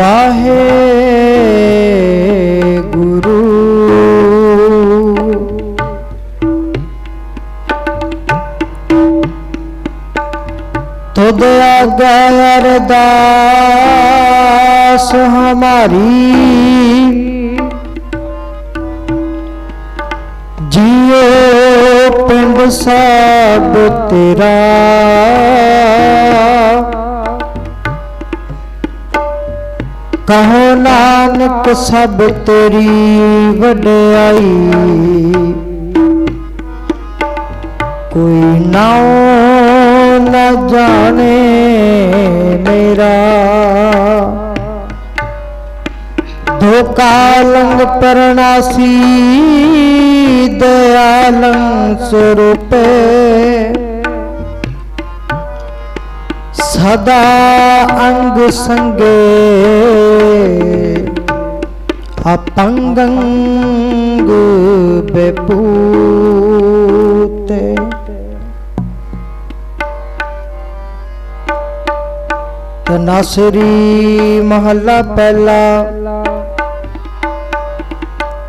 ਵਾਹੇ ਗੁਰੂ ਤੁਧ ਆਗਾ ਅਰਦਾਸ ਹਮਾਰੀ। ਜੀਓ ਪਿੰਡ ਸਭ ਤੇਰਾ। कहो नानक सब तेरी वडयाई कोई नाओ न जाने मेरा। धोखा लंग परनासी दयालंग स्वरूपे। ਸਦਾ ਅੰਗ ਸੰਗੇ ਅਪੰਗੰ ਬੇਪੂਤੇ। ਤਨਾਸਰੀ ਮਹੱਲਾ ਪਹਿਲਾ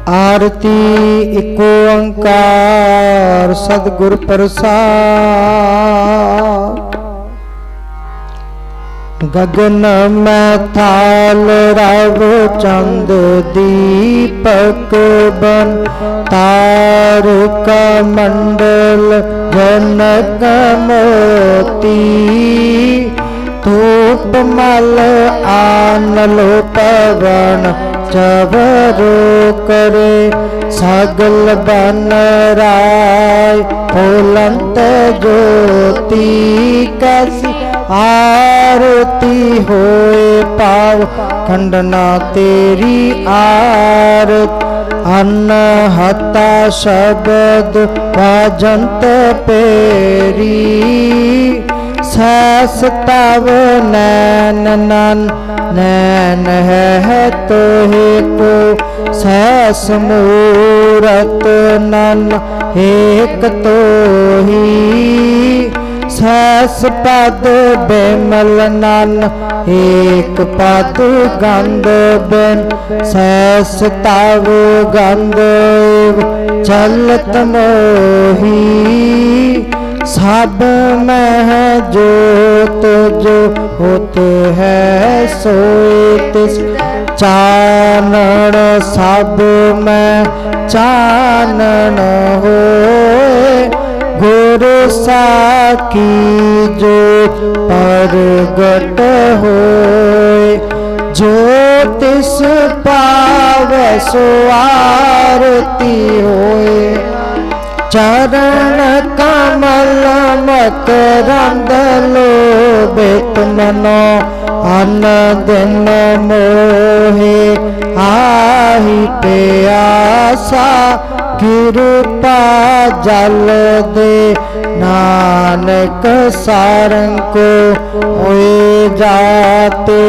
ਆਰਤੀ ਇਕੋ ਓੰਕਾਰ ਸਤਿਗੁਰ ਪ੍ਰਸਾਦ। ਗਗਨ ਮੈਂ ਥਾਲ ਰਵ ਚੰਦ ਦੀਪਕ ਬਨ ਤਾਰਕ ਮੰਡਲ ਜਨਕ ਮੋਤੀ ਧੂਪ ਮਲ ਆਨਲ ਪਵਨ જબરો કરે સગલ બન રાય ફોલંત જ્યોતિ કસી આરતી હોય પાવ ખંડના તેરી આરતી ਅਨ ਹਤਾ ਸ਼ਬਦ ਭਜੰਤ ਪੇਰੀ सास तब नैन नन, नैन है तो हे को तो सस मूरत नन, एक तो ही सैस पद बेमल नन, एक पद गंद बिन सैस तव गंद चलत मोही। सब मह जो तुझ होते है सोए तिस सब में चानण हो गुरु साकी जो परगट हो ज्योतिष पाव सुआरती होए। ਚਰਨ ਕਮਲ ਮਕਰੰਦ ਲੋਭਿਤ ਮਨੋ ਅਨ ਦਿਨ ਮੋਹੇ ਆਹੀ ਪਿਆਸਾ ਕਿਰਪਾ ਜਲ ਦੇ ਨਾਨਕ ਸਾਰੰਗ ਕੋ ਹੋਏ ਜਾਤੇ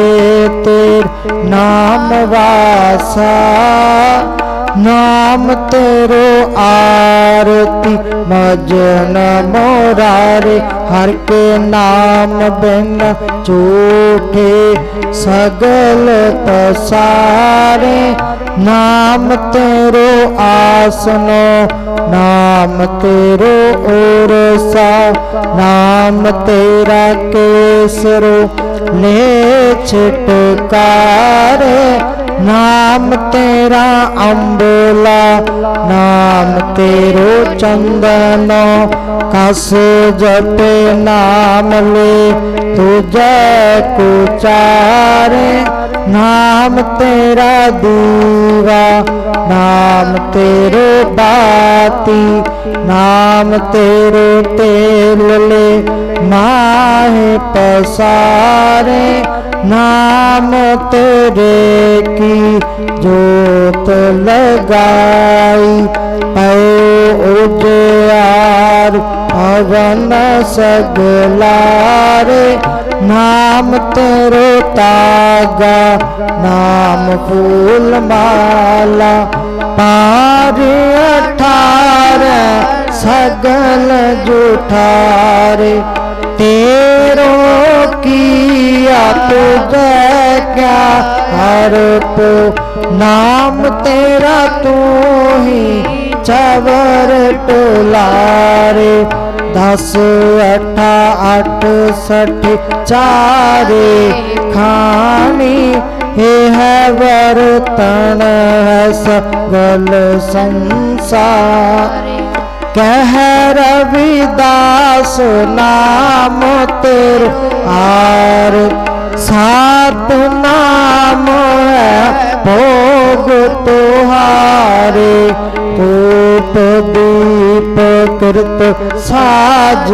ਤੇਰ ਨਾਮ ਵਾਸਾ ਨਾਮ ਤੇਰੋ ਆਰਤੀ, ਮਜਨ ਮੋਰਾਰੇ, ਹਰ ਕੇ ਨਾਮ ਬਿਨ ਝੂਠੇ, ਸਗਲ ਪਸਾਰੇ। ਨਾਮ ਤੇਰੋ ਆਸਨੋ, ਨਾਮ ਤੇਰੋ ਔਰਸਾ ਨਾਮ ਤੇਰਾ ਕੇਸਰੋ, ਲੈ ਛਟਕਾਰੇ। ਨਾਮ ਤੇਰਾ ਅੰਬੋਲਾ, ਨਾਮ ਤੇਰੋ ਚੰਦਨੋ, ਕਸ ਜਪੇ ਨਾਮ ਲੈ, ਤੁਜੈ ਕੁਚਾਰੇ। ਨਾਮ ਤੇਰਾ ਦੀਵਾ, ਨਾਮ ਤੇਰੋ ਬਾਤੀ, ਨਾਮ ਤੇਰੋ ਤੇਲ ਲੈ, ਮਾਹੇ ਪਸਾਰੇ। ਨਾਮ ਤੇਰੇ ਕੀ ਜੋਤ ਲਗਾਈ? ਪਉ ਉਜਿਆਰ ਅਵਨ ਸਗਲਾਰੇ। ਨਾਮ ਤੇਰੋ ਤਾਗਾ, ਨਾਮ ਫੂਲ ਮਾਲਾ। ਪਾਰ ਅਠਾਰ, ਸਗਲ ਜੁਠਾਰੇ। तेरों किया तो क्या? हर तो नाम तेरा तो ही चवर टोलारे। दस, अठा, अठ, सठ, चारे। खानी हे है वर्तन है सगल संसार। ਕਹਿ ਰਵਿਦਾਸ ਨਾਮ ਤੇਰ ਆਰ ਸਾਤ ਨਾਮ ਹੈ ਭੋਗ ਤੁਹਾਰੇ। ਧੂਪ, ਦੀਪ, ਕਰਤ, ਸਾਜ,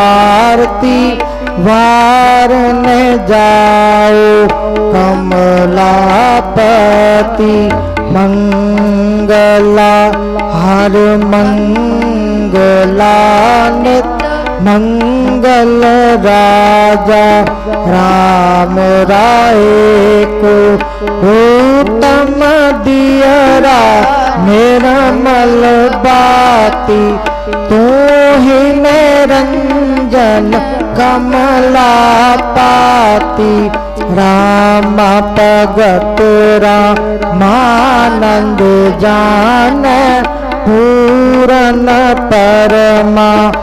ਆਰਤੀ ਵਾਰਨ ਜਾਓ। ਕਮਲਾਪਤੀ ਮੰਗ मंगला हर मंगला नित मंगल राजा राम राय को उत्तम दियरा मेरा मल बाती तू ही निरंजन कमला पाती राम भगत रामानंद जान पूरन परमानंद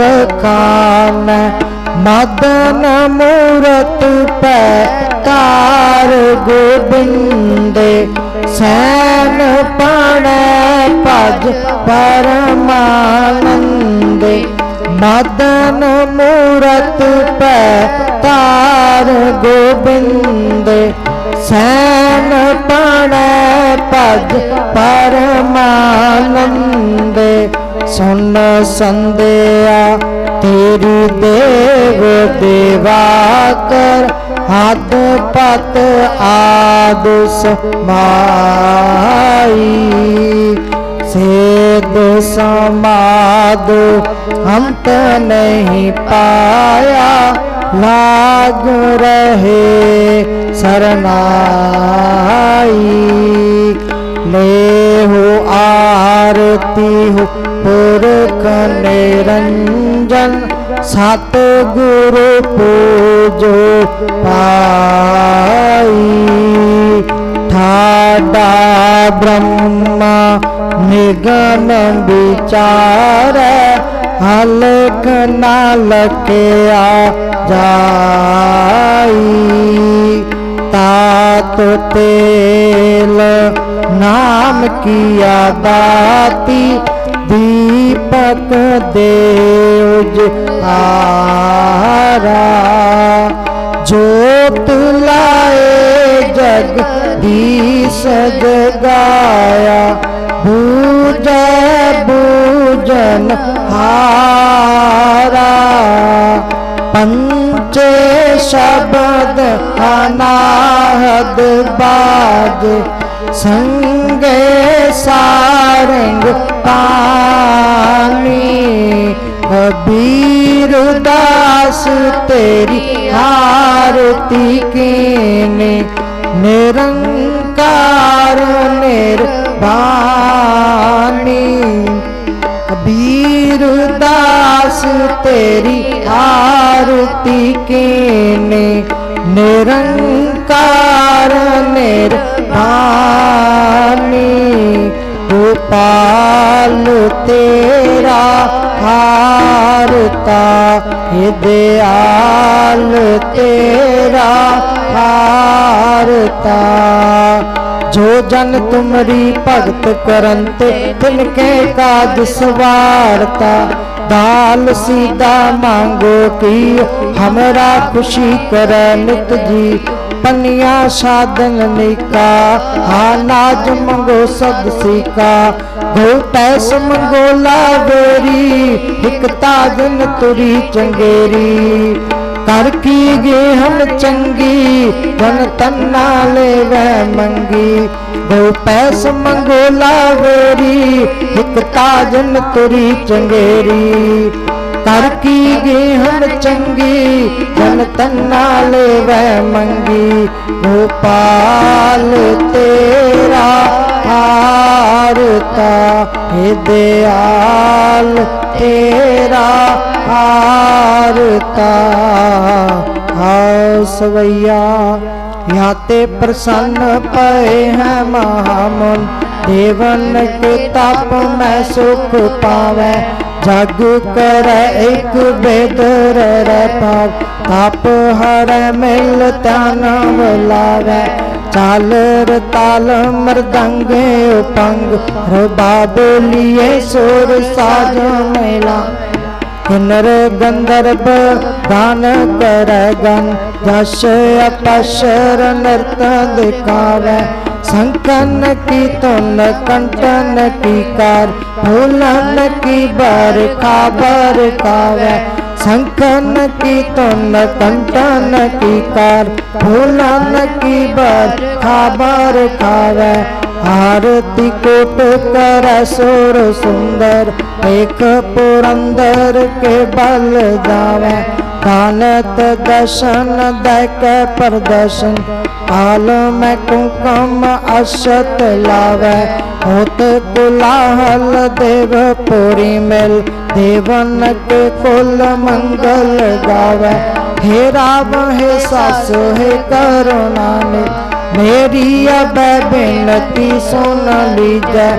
बखान मदन मूरत पे तार गोबिंदे सैन पण पज परमानंदे ਮਦਨ ਮੂਰਤ ਪੈ ਤਾਰ ਗੋਬਿੰਦ। ਸੈਨ ਪਣੈ ਪਦ ਪਰਮਾਨੰਦ। ਸੁਨ ਸੰਦਿਆ ਤੇਰੀ ਦੇਵ ਦੇਵਾ ਕਰ ਹੱਦ ਪਤ ਆਦਿ ਸਮਾਈ। सेद समाद तो नहीं पाया, लाग रहे सरनाई ले हो आरती हो पुरख निरंजन, सत गुरु पूजो पाई। ठाडा ब्रह्मा निगम विचार, हलक नालक आ जाई। तात तेल नाम किया दाती, दीपक देवज आरा। जोत लाए जग दीस जगाया बूझ बूजन हारा। पंचे शब्द अनाहद बाज संगे सारंग पानी। कबीर दास तेरी आरती कीने निरंकार निर्वाणी कबीर दास तेरी आरती कीने निरंकार निर्वाणी गोपाल तेरा हारता हे दयाल तेरा हारता। जो जन तुमरी भगत करंते, तिनके काज सवारता। दाल सीधा मांगो की, हमरा खुशी कर नित जी। पनिया साधन निका अनाज मंगो सद सीका। गो पैस मंगो लावेरी, एक ताजन तुरी चंगेरी। कर की गे हम चंगी धन तन्ना ले वह मंगी। गो पैस मंगो लावेरी, एक ताजन तुरी चंगेरी। ਤਰਕੀ ਗੇ ਹਰ ਚੰਗੀ, ਜਨ ਤਨਾਲੇ ਵੈ ਮੰਗੀ, ਗੋਪਾਲ ਤੇਰਾ ਹਾਰਤਾ ਹੈ ਦਿਆਲ ਤੇਰਾ ਹਾਰਤਾ ਹਾਉ ਸਵਈਆ ਯਾਤੇ ਪ੍ਰਸੰਨ ਪਏ ਹੈ ਮਹਾਮੁਨ, ਦੇਵਨ ਕੇ ਤਪ ਮੈਂ ਸੁਖ ਪਾਵੇ ਜਗ ਕਰ ਇੱਕ ਬੇਦਰ ਰਪਾਵ ਤਪ ਹਰ ਮਿਲ ਤਨ ਬੁਲਾਵੇ। ਚਾਲ ਰਤਾਲ ਮਰਦੰਗ ਉਪੰਗ ਰਬਾ ਬੋਲੀਏ ਸੁਰ ਸਾਜ ਮੇਲਾ। ਕਿਨਰ ਗੰਧਰਬ ਗਾਨ ਕਰ ਗਨ ਦਸ਼ ਅਪਸ਼ਰ ਨਰਤ ਦਿਖਾਵੇ। नृत्य दिखावे संकन की तुन कंटन की कार फूलन की बर खाबर खावे संकन की तुन कंटन की कार फूलन की बर खाबर खावे आरती कोट कर सुर सुंदर एक पुरंदर के बल जावे कानत दर्शन दैक प्रदर्शन आल में कुंकम अशत लावे, होत कुलाहल देव पुरी मिल देवन के कुल मंगल गावे। हे राम, हे सास, हे करुणा ने मेरी अब बेनती सुन लीजिए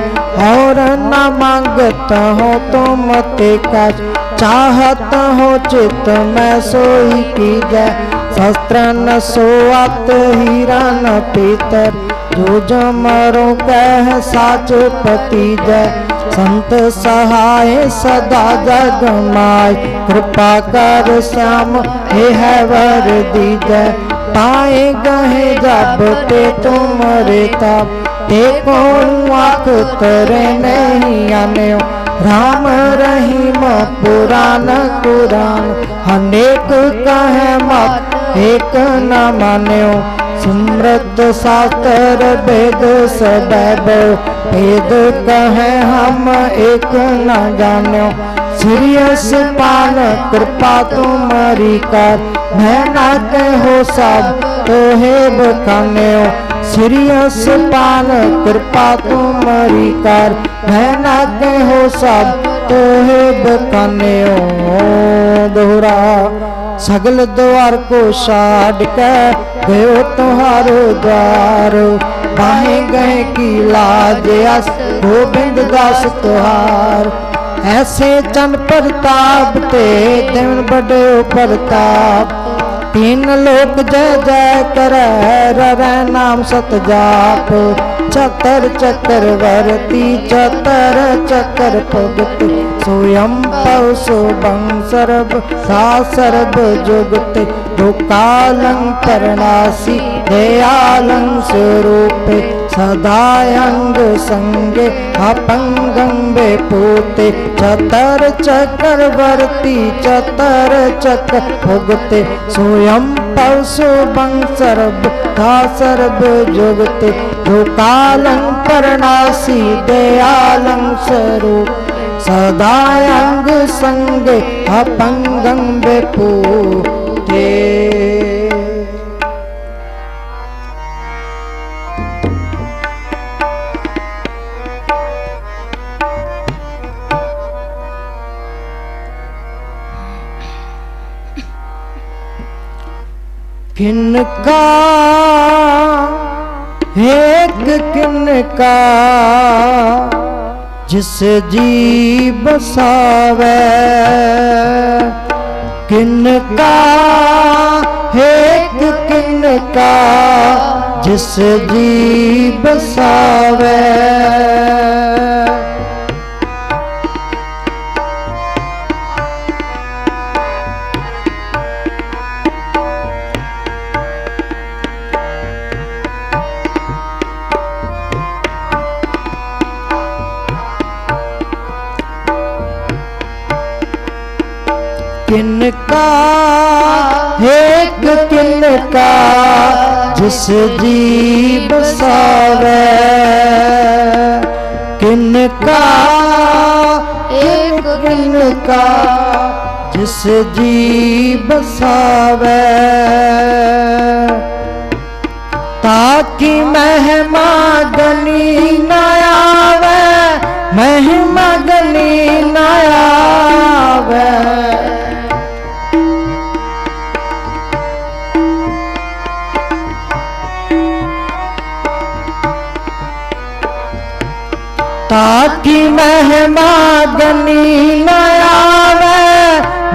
और न मांगत हो तुम ते काज, चाहत हो चित में सोई कीजय शस्त्र न सोअत हीरा न पीतर जो जमरो कह साच पति जय। संत सहाय सदा जग माय। कृपा कर श्याम, हे है वर दीजय पाए गहे जब ते तुम रे तब। ते कौन आख तरे नहीं आने राम रहीम पुराण कुरान। अनेक कहे मत ਏਕ ਨਾ ਮਾਨਿਓ, ਸਿਮਰਤ ਸਾਸਤਰ ਬੇਦ ਸਦੈਬੋ ਭੇਦ ਕਹੈ ਹਮ ਏਕ ਨਾ ਜਾਣਿਓ, ਸ੍ਰੀ ਅਸਪਾਨ ਕਿਰਪਾ ਤੁਮਰੀ ਕਰ। ਮੈਂ ਨਾ ਕਹਿਓ ਸਭ ਤੋਹੇ ਬਖਾਨਿਓ, ਸ੍ਰੀ ਅਸਪਾਨ ਕਿਰਪਾ ਤੁਮਰੀ ਕਰ। ਮੈਂ ਨਾ ਕਹਿਓ ਸਭ ਤੋਹੇ ਬਖਾਨਿਓ, ਦੋਹਰਾ। ਸਗਲ ਦਵਾਰ ਕੋ ਛਾੜ ਕੇ ਗਇਓ ਤੁਹਾਰੋ ਦਵਾਰ। ਬਾਹੇ ਗਏ ਕੀ ਲਾਜ ਅਸ, ਗੋਬਿੰਦ ਦਾਸ ਤੁਹਾਰ। ਐਸੇ ਚੰਨ ਪ੍ਰਤਾਪ ਤੇ ਦਿਨ ਬੜਿਓ ਪ੍ਰਤਾਪ। ਤਿੰਨ ਲੋਕ ਜੈ ਜੈ ਕਰੈ ਰਵੈ ਨਾਮ ਸਤ ਜਾਪ ਚਤਰ ਚਤਰ ਵਰਤੀ, ਚਤਰ ਚਤਰ ਭਗਤੀ। स्वयं पव शुभं सर्व सा सर्व जुगत दुकालं परणासी दयालं स्वरूपे सदायंग संगे अपंगं बेपूते चतर चक्रवर्ती चतर चक्र भुगते स्वयं पशु सर्व था सर्व जुगते दुकालं परणासी दयालं स्वरूप सदायंग संग अपंगं बेपूते किनका एक किनका जिस जी बसावे किनका एक किनका जिस जी बसावे। किनका एक किनका जिस जी बसावे किनका एक किनका जिस जी बसावे ताकि महिमा गनी न आवे महिमा गनी न आवे ताकि महिमा गनी न आवे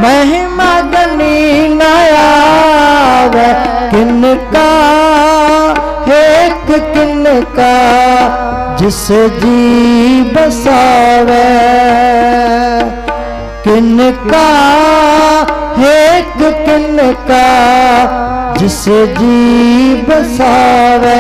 महिमा गनी न आवे किनका? एक किनका? जिस जी बसावे किनका? एक किनका? जिस जी बसावे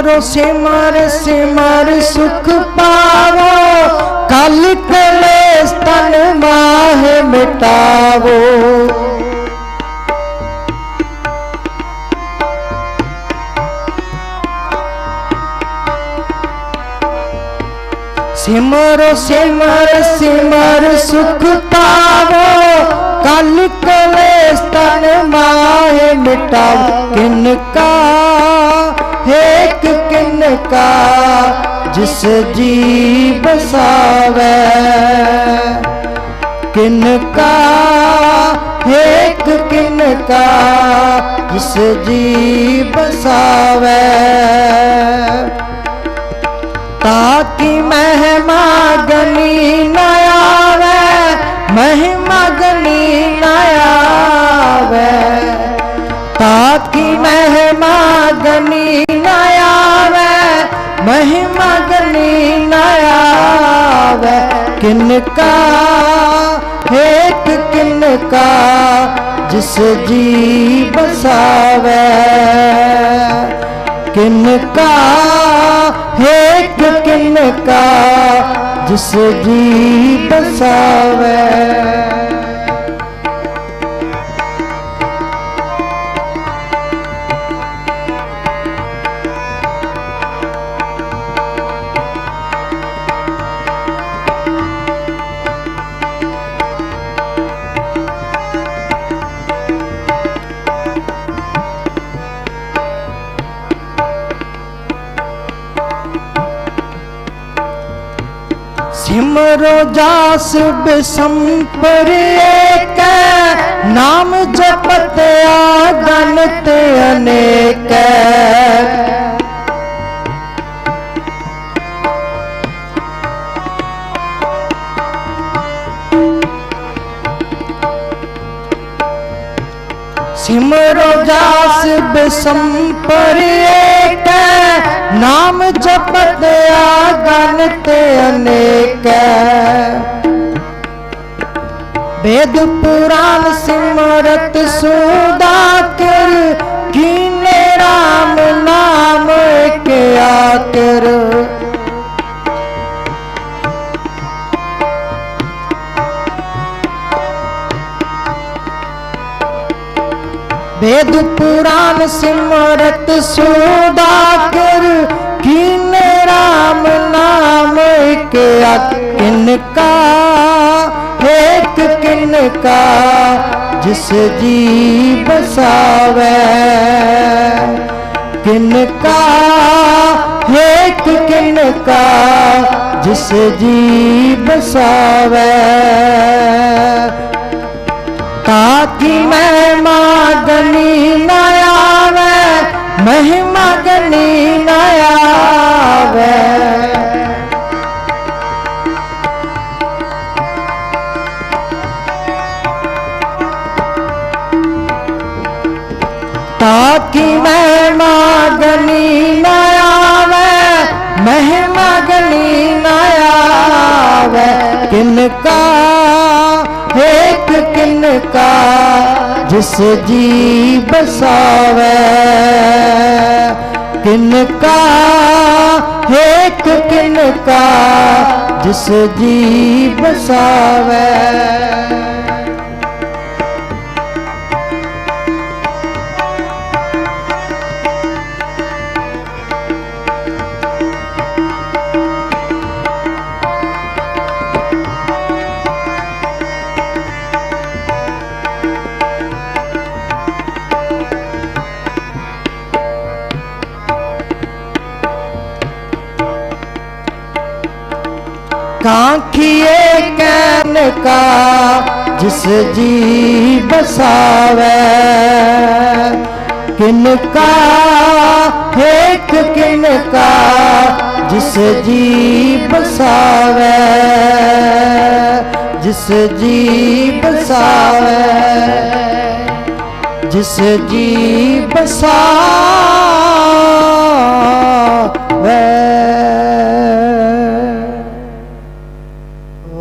सिमरो सिमर सिमर सुख पावो। कल कलेश तन माह मिटावो। सिमरो सिमर सिमर सुख पावो। कल कलेश तन माह मिटावो। किनका एक किनका जिस जी बसावे किनका एक किनका जिस जी बसावे ताकि महिमा गनी न आवे महिमा गनी न आवे ताकि महिमा गनी न आवे महिमा गनी न आवे किनका? एक किनका जिस जी बसावे। किनका? एक किनका जिस जी बसावे। सिमरो जास बिसंपर एक नाम जपत आगनत अनेक। सिमरो जास बिसंपर नाम जपत आगनत अनेक। वेद पुराण सिमरत सुदाकर कीने राम नाम के आकर। वेद पुराण सिमरत सुदाकर किन राम नाम के आकर। किनका एक किनका जिस जी बसावे किनका एक किनका जिस जी बसावे। ताकि महिमा गनी न आवे, महिमा गनी कि मैं मागनी न आवे मैं मागनी न किनका, एक किनका जिस जी बसावे किनका, एक किनका जिस जी बसावे कांखिए कैन का, जिस जी बसावे। किन का हेक किन का जिस जी बसावे। जिस जी बसावे। जिस जी बसा